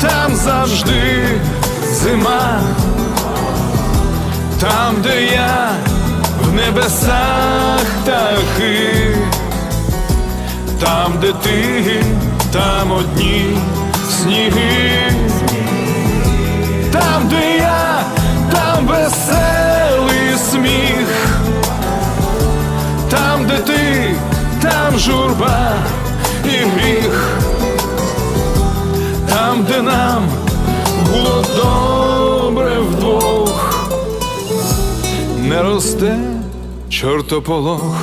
там завжди зима, там, де я в небесах тахи, там, де ти, там одні сніги, там, де я, там веселий сміх, там, де ти, там журба. Там, де нам було добре вдвох, не росте чортополох.